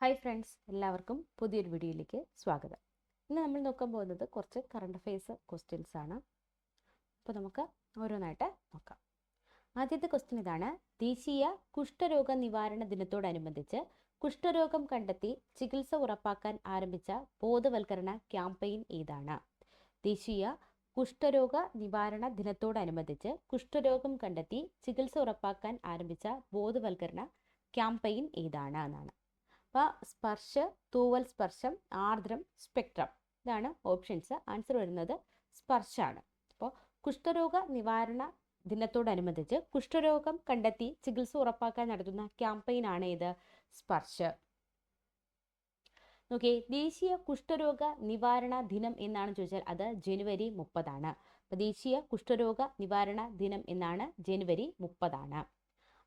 Hi friends എല്ലാവർക്കും പുതിയൊരു വീഡിയോയിലേക്ക് സ്വാഗതം. ഇന്ന് നമ്മൾ നോക്കാൻ പോകുന്നത് കുറച്ച് കറണ്ട് അഫെയർസ് ക്വസ്റ്റ്യൻസ് ആണ്. അപ്പോൾ നമുക്ക് ഓരോന്നായിട്ട് നോക്കാം. ആദ്യത്തെ ക്വസ്റ്റ്യൻ ഇതാണ് ദേശീയ കുഷ്ഠരോഗ നിവാരണ ദിനത്തോടനുബന്ധിച്ച് കുഷ്ഠരോഗം കണ്ടെത്തി ചികിത്സ ഉറപ്പാക്കാൻ ആരംഭിച്ച ബോധവൽക്കരണ ക്യാമ്പയിൻ ഏതാണ്? ദേശീയ കുഷ്ഠരോഗ നിവാരണ ദിനത്തോടനുബന്ധിച്ച് കുഷ്ഠരോഗം കണ്ടെത്തി ചികിത്സ ഉറപ്പാക്കാൻ ആരംഭിച്ച ബോധവൽക്കരണ ക്യാമ്പയിൻ ഏതാണ് എന്നാണ്. അപ്പോൾ സ്പർശ തൂവൽ സ്പർശം ആർദ്രം സ്പെക്ട്രം. ഇതാണ് ഓപ്ഷൻസ്. ആൻസർ വരുന്നത് സ്പർശാണ്. അപ്പോൾ കുഷ്ഠരോഗ നിവാരണ ദിനത്തോടനുബന്ധിച്ച് കുഷ്ഠരോഗം കണ്ടെത്തി ചികിത്സ ഉറപ്പാക്കാൻ നടത്തുന്ന ക്യാമ്പയിനാണ് ഇത് സ്പർശ്. നോക്കേ ദേശീയ കുഷ്ഠരോഗ നിവാരണ ദിനം എന്നാണ് ചോദിച്ചാൽ അത് ജനുവരി മുപ്പതാണ്. അപ്പോൾ ദേശീയ കുഷ്ഠരോഗ നിവാരണ ദിനം എന്നാണ് ജനുവരി മുപ്പതാണ്.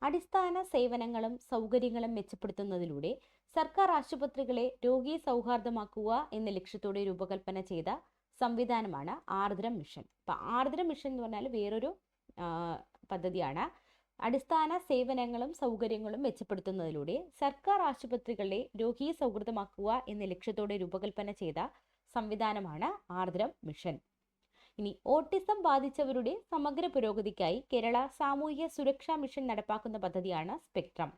അടിസ്ഥാന സേവനങ്ങളും സൗകര്യങ്ങളും മെച്ചപ്പെടുത്തുന്നതിലൂടെ സർക്കാർ ആശുപത്രികളെ രോഗി സൗഹാർദ്ദമാക്കുക എന്ന ലക്ഷ്യത്തോടെ രൂപകൽപ്പന ചെയ്ത സംവിധാനമാണ് ആർദ്രം മിഷൻ. അപ്പം ആർദ്രം മിഷൻ എന്ന് പറഞ്ഞാൽ വേറൊരു പദ്ധതിയാണ്. അടിസ്ഥാന സേവനങ്ങളും സൗകര്യങ്ങളും മെച്ചപ്പെടുത്തുന്നതിലൂടെ സർക്കാർ ആശുപത്രികളെ രോഗി സൗഹൃദമാക്കുക എന്ന ലക്ഷ്യത്തോടെ രൂപകൽപ്പന ചെയ്ത സംവിധാനമാണ് ആർദ്രം മിഷൻ. ഇനി ഓട്ടിസം ബാധിച്ചവരുടെ സമഗ്ര പുരോഗതിക്കായി കേരള സാമൂഹ്യ സുരക്ഷാ മിഷൻ നടപ്പാക്കുന്ന പദ്ധതിയാണ് സ്പെക്ട്രം.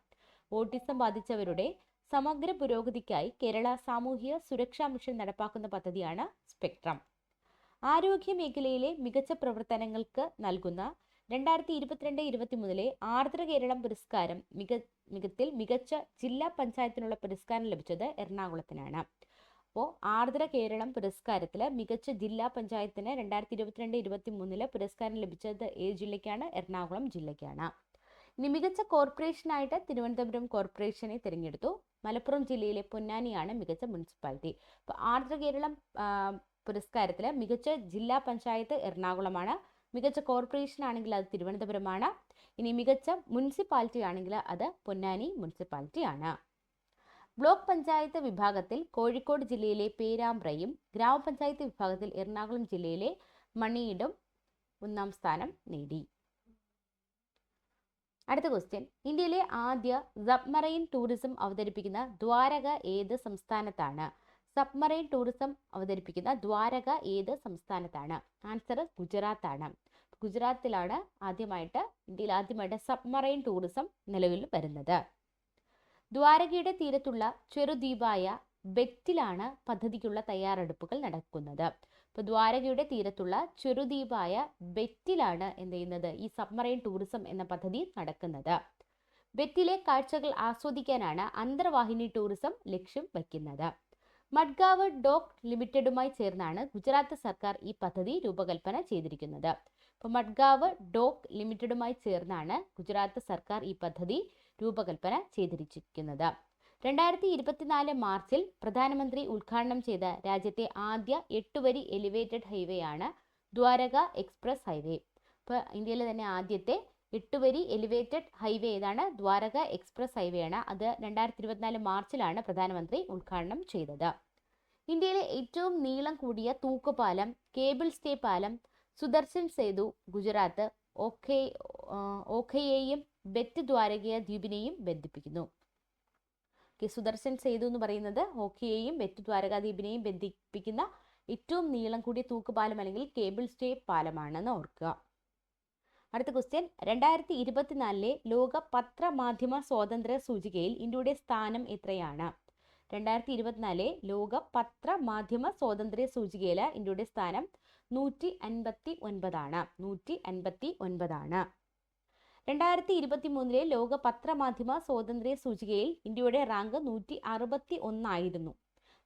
ഓട്ടിസം ബാധിച്ചവരുടെ സമഗ്ര പുരോഗതിക്കായി കേരള സാമൂഹ്യ സുരക്ഷാ മിഷൻ നടപ്പാക്കുന്ന പദ്ധതിയാണ് സ്പെക്ട്രം. ആരോഗ്യ മേഖലയിലെ മികച്ച പ്രവർത്തനങ്ങൾക്ക് നൽകുന്ന രണ്ടായിരത്തി ഇരുപത്തിരണ്ട് ഇരുപത്തിമൂന്നിലെ ആർദ്ര കേരളം പുരസ്കാരം മിക മികത്തിൽ മികച്ച ജില്ലാ പഞ്ചായത്തിനുള്ള പുരസ്കാരം ലഭിച്ചത് എറണാകുളത്തിനാണ്. അപ്പോൾ ആർദ്ര കേരളം പുരസ്കാരത്തിൽ മികച്ച ജില്ലാ പഞ്ചായത്തിന് രണ്ടായിരത്തി ഇരുപത്തിരണ്ട് ഇരുപത്തി മൂന്നിൽ പുരസ്കാരം ലഭിച്ചത് ഏത് ജില്ലയ്ക്കാണ്? എറണാകുളം ജില്ലയ്ക്കാണ്. ഇനി മികച്ച കോർപ്പറേഷനായിട്ട് തിരുവനന്തപുരം കോർപ്പറേഷനെ തിരഞ്ഞെടുത്തു. മലപ്പുറം ജില്ലയിലെ പൊന്നാനിയാണ് മികച്ച മുനിസിപ്പാലിറ്റി. അപ്പോൾ ആർദ്ര കേരളം പുരസ്കാരത്തിൽ മികച്ച ജില്ലാ പഞ്ചായത്ത് എറണാകുളമാണ്. മികച്ച കോർപ്പറേഷൻ ആണെങ്കിൽ അത് തിരുവനന്തപുരമാണ്. ഇനി മികച്ച മുനിസിപ്പാലിറ്റി ആണെങ്കിൽ അത് പൊന്നാനി മുനിസിപ്പാലിറ്റി ആണ് ബ്ലോക്ക് പഞ്ചായത്ത് വിഭാഗത്തിൽ കോഴിക്കോട് ജില്ലയിലെ പേരാമ്പ്രയും ഗ്രാമപഞ്ചായത്ത് വിഭാഗത്തിൽ എറണാകുളം ജില്ലയിലെ മണിയിടും ഒന്നാം സ്ഥാനം നേടി. അടുത്ത ക്വസ്റ്റ്യൻ ഇന്ത്യയിലെ ആദ്യ സബ്മറൈൻ ടൂറിസം അവതരിപ്പിക്കുന്ന ദ്വാരക ഏത് സംസ്ഥാനത്താണ്? സബ്മറൈൻ ടൂറിസം അവതരിപ്പിക്കുന്ന ദ്വാരക ഏത് സംസ്ഥാനത്താണ്? ആൻസർ ഗുജറാത്ത് ആണ് ഗുജറാത്തിലാണ് ആദ്യമായിട്ട് ഇന്ത്യയിൽ ആദ്യമായിട്ട് സബ്മറൈൻ ടൂറിസം നിലവിൽ വരുന്നത്. ദ്വാരകയുടെ തീരത്തുള്ള ചെറുദ്വീപായ ബെറ്റിലാണ് പദ്ധതിക്കുള്ള തയ്യാറെടുപ്പുകൾ നടക്കുന്നത്. ഇപ്പോൾ ദ്വാരകയുടെ തീരത്തുള്ള ചെറുദ്വീപായ ബെറ്റിലാണ് എന്ത് ചെയ്യുന്നത് ഈ സബ്മറൈൻ ടൂറിസം എന്ന പദ്ധതി നടക്കുന്നത്. ബെറ്റിലെ കാഴ്ചകൾ ആസ്വദിക്കാനാണ് അന്തർവാഹിനി ടൂറിസം ലക്ഷ്യം വയ്ക്കുന്നത്. മഡ്ഗാവ് ഡോക്ക് ലിമിറ്റഡുമായി ചേർന്നാണ് ഗുജറാത്ത് സർക്കാർ ഈ പദ്ധതി രൂപകൽപ്പന ചെയ്തിരിക്കുന്നത്. ഇപ്പോൾ മഡ്ഗാവ് ഡോക്ക് ലിമിറ്റഡുമായി ചേർന്നാണ് ഗുജറാത്ത് സർക്കാർ ഈ പദ്ധതി രൂപകൽപ്പന ചെയ്തിരിക്കുന്നത് രണ്ടായിരത്തി ഇരുപത്തിനാല് മാർച്ചിൽ പ്രധാനമന്ത്രി ഉദ്ഘാടനം ചെയ്ത രാജ്യത്തെ ആദ്യ എട്ടുവരി എലിവേറ്റഡ് ഹൈവേ ആണ് ദ്വാരക എക്സ്പ്രസ് ഹൈവേ. ഇപ്പോൾ ഇന്ത്യയിലെ തന്നെ ആദ്യത്തെ എട്ടുവരി എലിവേറ്റഡ് ഹൈവേ ഏതാണ്? ദ്വാരക എക്സ്പ്രസ് ഹൈവേ ആണ്. അത് രണ്ടായിരത്തി ഇരുപത്തിനാല് മാർച്ചിലാണ് പ്രധാനമന്ത്രി ഉദ്ഘാടനം ചെയ്തത്. ഇന്ത്യയിലെ ഏറ്റവും നീളം കൂടിയ തൂക്കുപാലം കേബിൾ സ്റ്റേ പാലം സുദർശൻ സേതു ഗുജറാത്ത് ഓഖെ ഓഖയെയും ബെറ്റ് ദ്വാരകയ ദ്വീപിനെയും ബന്ധിപ്പിക്കുന്നു. ഓക്കെ സുദർശൻ സേതു എന്ന് പറയുന്നത് ഹോക്കിയെയും വെറ്റ് ദ്വാരകാദ്വീപിനെയും ബന്ധിപ്പിക്കുന്ന ഏറ്റവും നീളം കൂടിയ തൂക്കുപാലം അല്ലെങ്കിൽ കേബിൾ സ്റ്റേ പാലമാണെന്ന് ഓർക്കുക. അടുത്ത ക്വസ്റ്റ്യൻ രണ്ടായിരത്തി ഇരുപത്തിനാലിലെ ലോക പത്രമാധ്യമ സ്വാതന്ത്ര്യ സൂചികയിൽ ഇന്ത്യയുടെ സ്ഥാനം എത്രയാണ്? രണ്ടായിരത്തി ഇരുപത്തിനാലിലെ ലോക പത്രമാധ്യമ സ്വാതന്ത്ര്യ സൂചികയിൽ ഇന്ത്യയുടെ സ്ഥാനം നൂറ്റി അൻപത്തി ഒൻപതാണ് നൂറ്റി അൻപത്തി ഒൻപതാണ് രണ്ടായിരത്തി ഇരുപത്തി മൂന്നിലെ ലോക പത്രമാധ്യമ സ്വാതന്ത്ര്യ സൂചികയിൽ ഇന്ത്യയുടെ റാങ്ക് നൂറ്റി അറുപത്തി ഒന്നായിരുന്നു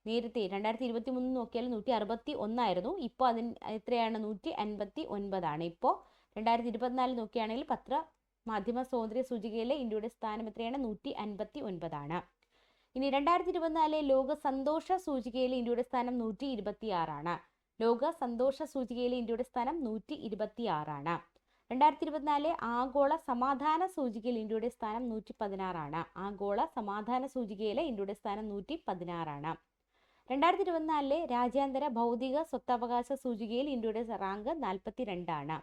നേരത്തെ രണ്ടായിരത്തി ഇരുപത്തി മൂന്ന് നോക്കിയാൽ നൂറ്റി അറുപത്തി ഒന്നായിരുന്നു ഇപ്പോൾ അതിന് എത്രയാണ്? നൂറ്റി അൻപത്തി ഒൻപതാണ് ഇപ്പോൾ രണ്ടായിരത്തി ഇരുപത്തിനാല് നോക്കിയാണെങ്കിൽ പത്ര മാധ്യമ സ്വാതന്ത്ര്യ സൂചികയിലെ ഇന്ത്യയുടെ സ്ഥാനം എത്രയാണ്? നൂറ്റി അൻപത്തി ഒൻപതാണ് ഇനി രണ്ടായിരത്തി ഇരുപത്തിനാലിലെ ലോക സന്തോഷ സൂചികയിലെ ഇന്ത്യയുടെ സ്ഥാനം നൂറ്റി ഇരുപത്തി ആറാണ് ലോക സന്തോഷ സൂചികയിലെ ഇന്ത്യയുടെ സ്ഥാനം നൂറ്റി ഇരുപത്തി ആറാണ് രണ്ടായിരത്തി ഇരുപത്തിനാല് ആഗോള സമാധാന സൂചികയിൽ ഇന്ത്യയുടെ സ്ഥാനം നൂറ്റി പതിനാറാണ് ആഗോള സമാധാന സൂചികയിലെ ഇന്ത്യയുടെ സ്ഥാനം നൂറ്റി പതിനാറാണ് രണ്ടായിരത്തി ഇരുപത്തിനാലിലെ രാജ്യാന്തര ഭൗതിക സ്വത്തവകാശ സൂചികയിൽ ഇന്ത്യയുടെ റാങ്ക് നാൽപ്പത്തി രണ്ടാണ്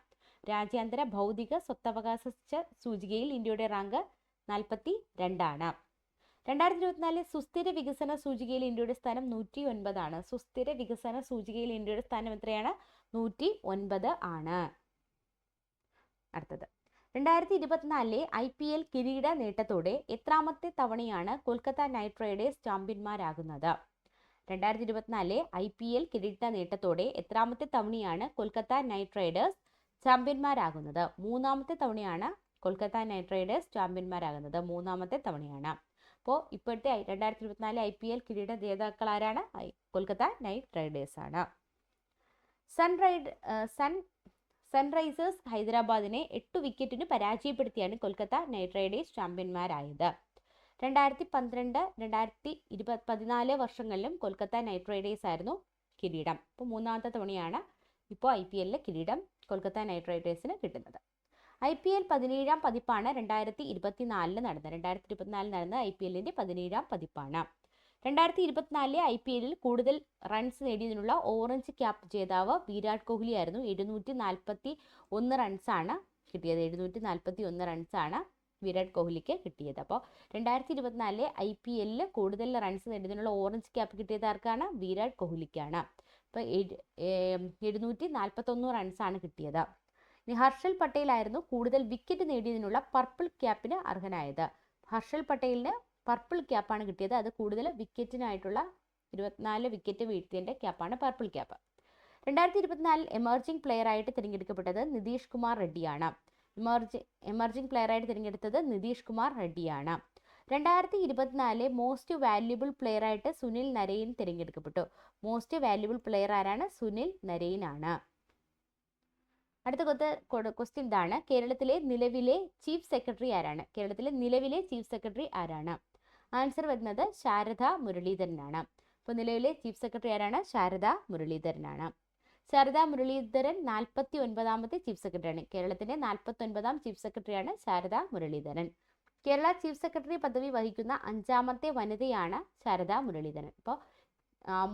രാജ്യാന്തര ഭൗതിക സ്വത്തവകാശ സൂചികയിൽ ഇന്ത്യയുടെ റാങ്ക് നാൽപ്പത്തി രണ്ടാണ് രണ്ടായിരത്തി ഇരുപത്തിനാലിലെ സുസ്ഥിര വികസന സൂചികയിൽ ഇന്ത്യയുടെ സ്ഥാനം നൂറ്റി ഒൻപതാണ് സുസ്ഥിര വികസന സൂചികയിൽ ഇന്ത്യയുടെ സ്ഥാനം എത്രയാണ്? നൂറ്റി ഒൻപത് ആണ്. അടുത്തത്. രണ്ടായിരത്തി ഇരുപത്തിനാലിലെ ഐ പി എൽ കിരീട നേട്ടത്തോടെ എത്രാമത്തെ തവണയാണ് കൊൽക്കത്ത നൈറ്റ് റൈഡേഴ്സ് ചാമ്പ്യന്മാരാകുന്നത്? രണ്ടായിരത്തി ഇരുപത്തിനാലിലെ ഐ പി എൽ കിരീട നേട്ടത്തോടെ എത്രാമത്തെ തവണയാണ് കൊൽക്കത്ത നൈറ്റ് റൈഡേഴ്സ് ചാമ്പ്യന്മാരാകുന്നത്? മൂന്നാമത്തെ തവണയാണ് കൊൽക്കത്ത നൈറ്റ് റൈഡേഴ്സ് ചാമ്പ്യന്മാരാകുന്നത്. മൂന്നാമത്തെ തവണയാണ്. അപ്പോൾ ഇപ്പോഴത്തെ രണ്ടായിരത്തി ഇരുപത്തിനാല് ഐ പി എൽ കിരീട ജേതാക്കൾ ആരാണ്? കൊൽക്കത്ത നൈറ്റ് റൈഡേഴ്സ് ആണ് സൺ റൈഡ് സൺ സൺറൈസേഴ്സ് ഹൈദരാബാദിനെ എട്ട് വിക്കറ്റിന് പരാജയപ്പെടുത്തിയാണ് കൊൽക്കത്ത നൈറ്റ് റൈഡേഴ്സ് ചാമ്പ്യന്മാരായത്. രണ്ടായിരത്തി പന്ത്രണ്ട് രണ്ടായിരത്തി ഇരുപത് പതിനാല് വർഷങ്ങളിലും കൊൽക്കത്ത നൈറ്റ് റൈഡേഴ്സ് ആയിരുന്നു കിരീടം. ഇപ്പോൾ മൂന്നാമത്തെ തവണയാണ് ഇപ്പോൾ ഐ പി എല്ലിലെ കിരീടം കൊൽക്കത്ത നൈറ്റ് റൈഡേഴ്സിന് കിട്ടുന്നത്. ഐ പി എൽ പതിനേഴാം പതിപ്പാണ് രണ്ടായിരത്തി ഇരുപത്തിനാലിൽ നടന്നത്. രണ്ടായിരത്തി ഇരുപത്തിനാലിൽ നടന്ന ഐ പി എല്ലിന്റെ പതിനേഴാം പതിപ്പാണ്. രണ്ടായിരത്തി ഇരുപത്തിനാലിലെ ഐ പി എല്ലിൽ കൂടുതൽ റൺസ് നേടിയതിനുള്ള ഓറഞ്ച് ക്യാപ്പ് ജേതാവ് വിരാട് കോഹ്ലി ആയിരുന്നു. എഴുന്നൂറ്റി നാൽപ്പത്തി ഒന്ന് റൺസാണ് കിട്ടിയത്. എഴുന്നൂറ്റി നാൽപ്പത്തി ഒന്ന് റൺസാണ് വിരാട് കോഹ്ലിക്ക് കിട്ടിയത്. അപ്പോൾ രണ്ടായിരത്തി ഇരുപത്തിനാലിലെ ഐ പി എല്ലിൽ കൂടുതൽ റൺസ് നേടിയതിനുള്ള ഓറഞ്ച് ക്യാപ്പ് കിട്ടിയത് ആർക്കാണ്? വിരാട് കോഹ്ലിക്കാണ്. അപ്പോൾ എഴുന്നൂറ്റി നാൽപ്പത്തൊന്ന് റൺസാണ് കിട്ടിയത്. ഇനി ഹർഷൽ പട്ടേലായിരുന്നു കൂടുതൽ വിക്കറ്റ് നേടിയതിനുള്ള പർപ്പിൾ ക്യാപ്പിന് അർഹനായത്. ഹർഷൽ പട്ടേലിന് പർപ്പിൾ ക്യാപ്പാണ് കിട്ടിയത്. അത് കൂടുതൽ വിക്കറ്റിനായിട്ടുള്ള ഇരുപത്തിനാല് വിക്കറ്റ് വീഴ്ത്തിയതിന്റെ ക്യാപ്പാണ് പർപ്പിൾ ക്യാപ്പ് രണ്ടായിരത്തി ഇരുപത്തിനാലിൽ എമർജിംഗ് പ്ലെയർ ആയിട്ട് തിരഞ്ഞെടുക്കപ്പെട്ടത് നിതീഷ് കുമാർ റെഡ്ഡിയാണ്. എമർജി എമർജിംഗ് പ്ലെയർ ആയിട്ട് തിരഞ്ഞെടുത്തത് നിതീഷ് കുമാർ റെഡ്ഡിയാണ്. രണ്ടായിരത്തി ഇരുപത്തിനാലിലെ മോസ്റ്റ് വാല്യുബിൾ പ്ലെയർ ആയിട്ട് സുനിൽ നരയിൻ തിരഞ്ഞെടുക്കപ്പെട്ടു. മോസ്റ്റ് വാല്യുബിൾ പ്ലെയർ ആരാണ്? സുനിൽ നരയിൻ ആണ് അടുത്ത കൊത്ത ക്വസ്റ്റ്യൻ ഇതാണ്. കേരളത്തിലെ നിലവിലെ ചീഫ് സെക്രട്ടറി ആരാണ്? കേരളത്തിലെ നിലവിലെ ചീഫ് സെക്രട്ടറി ആരാണ്? ആൻസർ വരുന്നത് ശാരദ മുരളീധരനാണ്. അപ്പോൾ നിലവിലെ ചീഫ് സെക്രട്ടറി ആരാണ്? ശാരദ മുരളീധരനാണ്. ശാരദ മുരളീധരൻ നാൽപ്പത്തി ഒൻപതാമത്തെ ചീഫ് സെക്രട്ടറിയാണ് കേരളത്തിന്റെ നാൽപ്പത്തി ഒൻപതാം ചീഫ് സെക്രട്ടറിയാണ് ശാരദ മുരളീധരൻ. കേരള ചീഫ് സെക്രട്ടറി പദവി വഹിക്കുന്ന അഞ്ചാമത്തെ വനിതയാണ് ശാരദ മുരളീധരൻ. അപ്പോൾ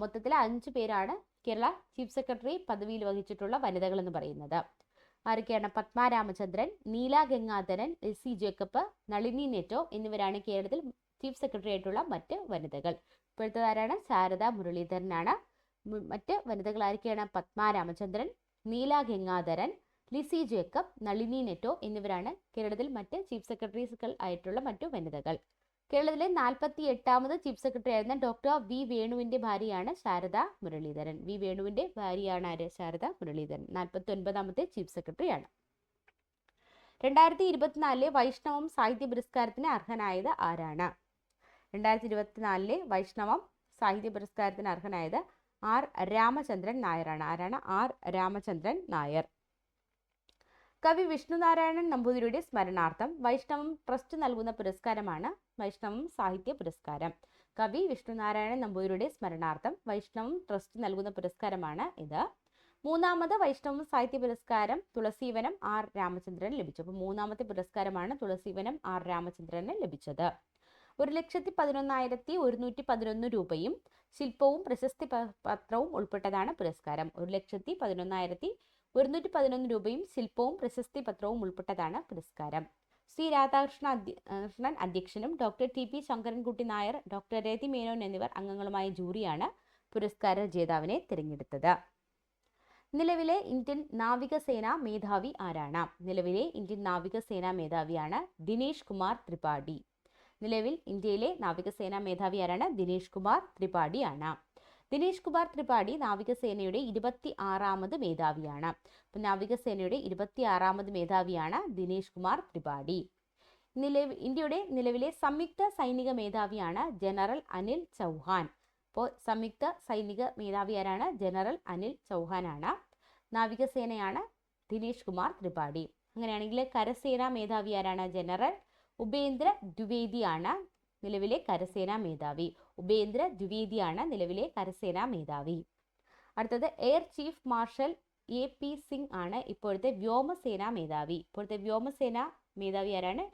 മൊത്തത്തിൽ അഞ്ച് പേരാണ് കേരള ചീഫ് സെക്രട്ടറി പദവിയിൽ വഹിച്ചിട്ടുള്ള വനിതകൾ എന്ന് പറയുന്നത്. ആരൊക്കെയാണ്? Padma Ramachandran Neela Gangadharan S C Jacob Nalini Netto എന്നിവരാണ് കേരളത്തിൽ ചീഫ് സെക്രട്ടറി ആയിട്ടുള്ള മറ്റ് വനിതകൾ. ഇപ്പോഴത്തെ ആരാണ്? ശാരദ മുരളീധരനാണ്. മറ്റ് വനിതകൾ ആരൊക്കെയാണ് പത്മ രാമചന്ദ്രൻ നീല ഗംഗാധരൻ ലിസി ജേക്കബ് നളിനി നെറ്റോ എന്നിവരാണ് കേരളത്തിൽ മറ്റ് ചീഫ് സെക്രട്ടറീസുകൾ ആയിട്ടുള്ള മറ്റു വനിതകൾ. കേരളത്തിലെ നാൽപ്പത്തി എട്ടാമത് ചീഫ് സെക്രട്ടറി ആയിരുന്ന ഡോക്ടർ വി വേണുവിന്റെ ഭാര്യയാണ് ശാരദ മുരളീധരൻ. വി വേണുവിന്റെ ഭാര്യയാണ് ആര്? ശാരദ മുരളീധരൻ. നാൽപ്പത്തി ഒൻപതാമത്തെ ചീഫ് സെക്രട്ടറിയാണ് രണ്ടായിരത്തി ഇരുപത്തിനാലിലെ വൈഷ്ണവം സാഹിത്യ പുരസ്കാരത്തിന് അർഹനായത് ആരാണ്? രണ്ടായിരത്തി ഇരുപത്തിനാലിലെ വൈഷ്ണവം സാഹിത്യ പുരസ്കാരത്തിന് അർഹനായത് ആർ രാമചന്ദ്രൻ നായരാണ്. ആരാണ്? ആർ രാമചന്ദ്രൻ നായർ. കവി വിഷ്ണുനാരായണൻ നമ്പൂതിരിയുടെ സ്മരണാർത്ഥം വൈഷ്ണവം ട്രസ്റ്റ് നൽകുന്ന പുരസ്കാരമാണ് വൈഷ്ണവം സാഹിത്യ പുരസ്കാരം. കവി വിഷ്ണുനാരായണൻ നമ്പൂതിരിയുടെ സ്മരണാർത്ഥം വൈഷ്ണവം ട്രസ്റ്റ് നൽകുന്ന പുരസ്കാരമാണ് ഇത്. മൂന്നാമത് വൈഷ്ണവം സാഹിത്യ പുരസ്കാരം തുളസീവനം ആർ രാമചന്ദ്രൻ ലഭിച്ചു. അപ്പോൾ മൂന്നാമത്തെ പുരസ്കാരമാണ് തുളസീവനം ആർ രാമചന്ദ്രന് ലഭിച്ചത്. ഒരു ലക്ഷത്തി പതിനൊന്നായിരത്തി ഒരുന്നൂറ്റി പതിനൊന്ന് രൂപയും ശില്പവും പ്രശസ്തി പത്രവും ഉൾപ്പെട്ടതാണ് പുരസ്കാരം. ഒരു ലക്ഷത്തി പതിനൊന്നായിരത്തി ഒരുന്നൂറ്റി പതിനൊന്ന് രൂപയും ശില്പവും പ്രശസ്തി പത്രവും ഉൾപ്പെട്ടതാണ് പുരസ്കാരം. ശ്രീ രാധാകൃഷ്ണ കൃഷ്ണൻ അധ്യക്ഷനും doctor T. P. Sankarankutty Nair doctor Rathi Menon എന്നിവർ അംഗങ്ങളുമായ ജൂറിയാണ് പുരസ്കാര ജേതാവിനെ തിരഞ്ഞെടുത്തത്. നിലവിലെ ഇന്ത്യൻ നാവികസേന മേധാവി ആരാണ്? നിലവിലെ ഇന്ത്യൻ നാവികസേന മേധാവിയാണ് ദിനേശ് കുമാർ ത്രിപാഠി. നിലവിൽ ഇന്ത്യയിലെ നാവികസേനാ മേധാവി ആരാണ് ദിനേശ് കുമാർ ത്രിപാഠിയാണ്. ദിനേഷ് കുമാർ ത്രിപാഠി നാവികസേനയുടെ ഇരുപത്തി ആറാമത് മേധാവിയാണ്. അപ്പോൾ നാവികസേനയുടെ ഇരുപത്തി ആറാമത് മേധാവിയാണ് ദിനേഷ് കുമാർ ത്രിപാഠി. നിലവിൽ ഇന്ത്യയുടെ നിലവിലെ സംയുക്ത സൈനിക മേധാവിയാണ് ജനറൽ അനിൽ ചൗഹാൻ. അപ്പോൾ സംയുക്ത സൈനിക മേധാവി ആരാണ് ജനറൽ അനിൽ ചൗഹാനാണ്. നാവികസേനയാണ് ദിനേഷ് കുമാർ ത്രിപാഠി. അങ്ങനെയാണെങ്കിൽ കരസേനാ മേധാവി ആരാണ് ജനറൽ ഉപേന്ദ്ര ദ്വിവേദിയാണ് നിലവിലെ കരസേനാ മേധാവി. ഉപേന്ദ്ര ദ്വിവേദിയാണ് നിലവിലെ കരസേനാ മേധാവി. അടുത്തത് air chief marshal A P Singh ആണ് ഇപ്പോഴത്തെ വ്യോമസേനാ മേധാവി. ഇപ്പോഴത്തെ വ്യോമസേന മേധാവി ആരാണ്?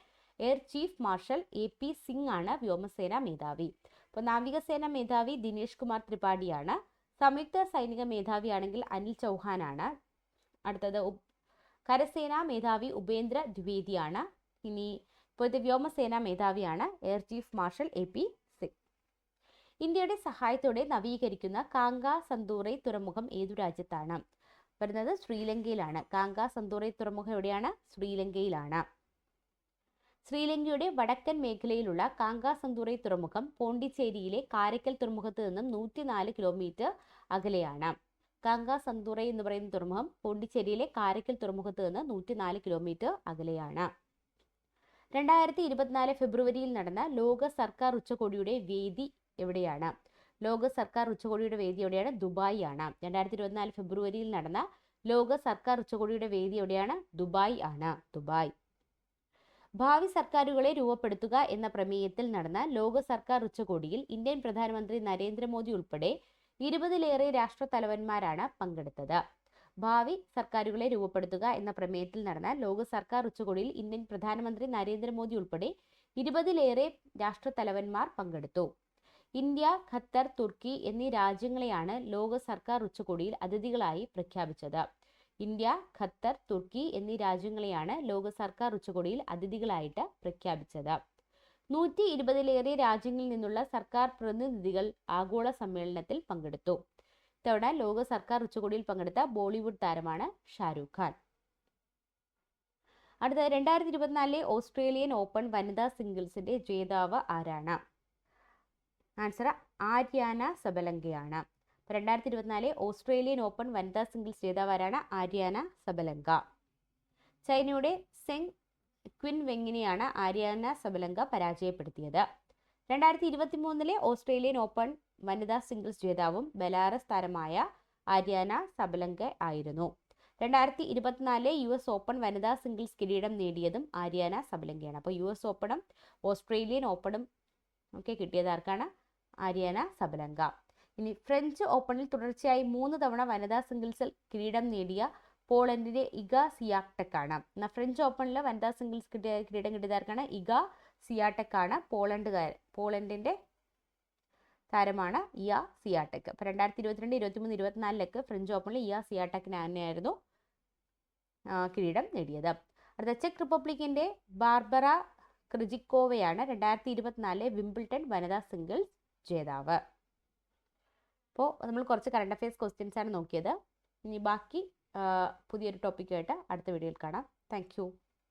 Air chief marshal A P Singh ആണ് വ്യോമസേന മേധാവി. അപ്പോൾ നാവികസേന മേധാവി ദിനേഷ് കുമാർ ത്രിപാഠിയാണ്. സംയുക്ത സൈനിക മേധാവി ആണെങ്കിൽ അനിൽ ചൗഹാനാണ് അടുത്തത് കരസേനാ മേധാവി ഉപേന്ദ്ര ദ്വിവേദിയാണ്. ഇനി ഇപ്പോഴത്തെ വ്യോമസേനാ മേധാവിയാണ് air chief marshal A P Singh ഇന്ത്യയുടെ സഹായത്തോടെ നവീകരിക്കുന്ന കാങ്ക സന്തൂറൈ തുറമുഖം ഏതു രാജ്യത്താണ്? വരുന്നത് ശ്രീലങ്കയിലാണ്. കാങ്ക സന്തൂറൈ തുറമുഖം എവിടെയാണ്? ശ്രീലങ്കയിലാണ്. ശ്രീലങ്കയുടെ വടക്കൻ മേഖലയിലുള്ള കാങ്ക സന്തൂറൈ തുറമുഖം പോണ്ടിച്ചേരിയിലെ കാരക്കൽ തുറമുഖത്ത് നിന്നും നൂറ്റിനാല് കിലോമീറ്റർ അകലെയാണ്. കാങ്ക സന്തൂറൈ എന്ന് പറയുന്ന തുറമുഖം പോണ്ടിച്ചേരിയിലെ കാരക്കൽ തുറമുഖത്ത് നിന്ന് നൂറ്റിനാല് കിലോമീറ്റർ അകലെയാണ്. രണ്ടായിരത്തി ഇരുപത്തിനാല് ഫെബ്രുവരിയിൽ നടന്ന ലോക സർക്കാർ ഉച്ചകോടിയുടെ വേദി എവിടെയാണ്? ലോക സർക്കാർ ഉച്ചകോടിയുടെ വേദി എവിടെയാണ്? ദുബായ് ആണ് രണ്ടായിരത്തി ഇരുപത്തിനാല് ഫെബ്രുവരിയിൽ നടന്ന ലോക സർക്കാർ ഉച്ചകോടിയുടെ വേദി എവിടെയാണ്? ദുബായ് ആണ്. ദുബായ്. ഭാവി സർക്കാരുകളെ രൂപപ്പെടുത്തുക എന്ന പ്രമേയത്തിൽ നടന്ന ലോക സർക്കാർ ഉച്ചകോടിയിൽ ഇന്ത്യൻ പ്രധാനമന്ത്രി നരേന്ദ്രമോദി ഉൾപ്പെടെ ഇരുപതിലേറെ രാഷ്ട്ര തലവന്മാരാണ് പങ്കെടുത്തത്. ഭാവി സർക്കാരുകളെ രൂപപ്പെടുത്തുക എന്ന പ്രമേയത്തിൽ നടന്ന ലോക സർക്കാർ ഉച്ചകോടിയിൽ ഇന്ത്യൻ പ്രധാനമന്ത്രി നരേന്ദ്രമോദി ഉൾപ്പെടെ ഇരുപതിലേറെ രാഷ്ട്ര തലവന്മാർ പങ്കെടുത്തു. ഇന്ത്യ ഖത്തർ തുർക്കി എന്നീ രാജ്യങ്ങളെയാണ് ലോക സർക്കാർ ഉച്ചകോടിയിൽ അതിഥികളായി പ്രഖ്യാപിച്ചത്. ഇന്ത്യ ഖത്തർ തുർക്കി എന്നീ രാജ്യങ്ങളെയാണ് ലോക സർക്കാർ ഉച്ചകോടിയിൽ അതിഥികളായിട്ട് പ്രഖ്യാപിച്ചത്. നൂറ്റി ഇരുപതിലേറെ രാജ്യങ്ങളിൽ നിന്നുള്ള സർക്കാർ പ്രതിനിധികൾ ആഗോള സമ്മേളനത്തിൽ പങ്കെടുത്തു. ഇത്തവണ ലോക സർക്കാർ ഉച്ചകോടിയിൽ പങ്കെടുത്ത ബോളിവുഡ് താരമാണ് ഷാരൂഖ് ഖാൻ. അടുത്ത രണ്ടായിരത്തി ഇരുപത്തിനാലിലെ ഓസ്ട്രേലിയൻ ഓപ്പൺ വനിതാ സിംഗിൾസിന്റെ ജേതാവ് ആരാണ്? ആൻസർ ആര്യാന സബലങ്കയാണ്. രണ്ടായിരത്തി ഇരുപത്തിനാലിലെ ഓസ്ട്രേലിയൻ ഓപ്പൺ വനിതാ സിംഗിൾസ് ജേതാവ് ആരാണ്? Aryna Sabalenka. ചൈനയുടെ സെങ് ക്വിൻ വെങ്ങിനെയാണ് ആര്യാന സബലങ്ക പരാജയപ്പെടുത്തിയത്. രണ്ടായിരത്തി ഇരുപത്തി മൂന്നിലെ ഓസ്ട്രേലിയൻ ഓപ്പൺ വനിതാ സിംഗിൾസ് ജേതാവും ബലാറസ് താരമായ ആര്യാന സബലങ്ക ആയിരുന്നു. രണ്ടായിരത്തി ഇരുപത്തിനാലിലെ യു എസ് ഓപ്പൺ വനിതാ സിംഗിൾസ് കിരീടം നേടിയതും ആര്യാന സബലങ്കയാണ്. അപ്പോൾ യു എസ് ഓപ്പണും ഓസ്ട്രേലിയൻ ഓപ്പണും ഒക്കെ കിട്ടിയത് ആർക്കാണ്? Aryna Sabalenka. ഇനി ഫ്രഞ്ച് ഓപ്പണിൽ തുടർച്ചയായി മൂന്ന് തവണ വനിതാ സിംഗിൾസിൽ കിരീടം നേടിയ പോളണ്ടിന്റെ ഇഗ സിയാക്ടെക് ആണ് എന്നാൽ ഫ്രഞ്ച് ഓപ്പണിൽ വനിതാ സിംഗിൾസ് കിട്ടിയ കിരീടം കിട്ടിയതാർക്കാണ് ഇഗ സിയാടെക് ആണ് പോളണ്ടുകാരൻ പോളണ്ടിന്റെ താരമാണ് ഇയ സിയാടെക് അപ്പോൾ രണ്ടായിരത്തി ഇരുപത്തിരണ്ട് ഇരുപത്തിമൂന്ന് ഇരുപത്തിനാലിലൊക്കെ ഫ്രഞ്ച് ഓപ്പണിൽ ഇയ സിയാടെക്കിന് തന്നെയായിരുന്നു കിരീടം നേടിയത്. അടുത്ത ചെക്ക് റിപ്പബ്ലിക്കിന്റെ ബാർബറ ക്രിജിക്കോവയാണ് രണ്ടായിരത്തി ഇരുപത്തിനാലിലെ വിംബിൾട്ടൺ വനിതാ സിംഗിൾസ് ജേതാവ്. അപ്പോൾ നമ്മൾ കുറച്ച് കറണ്ട് അഫയേഴ്സ് ക്വസ്റ്റ്യൻസ് ആണ് നോക്കിയത്. ഇനി ബാക്കി പുതിയൊരു ടോപ്പിക്കായിട്ട് അടുത്ത വീഡിയോയിൽ കാണാം. താങ്ക്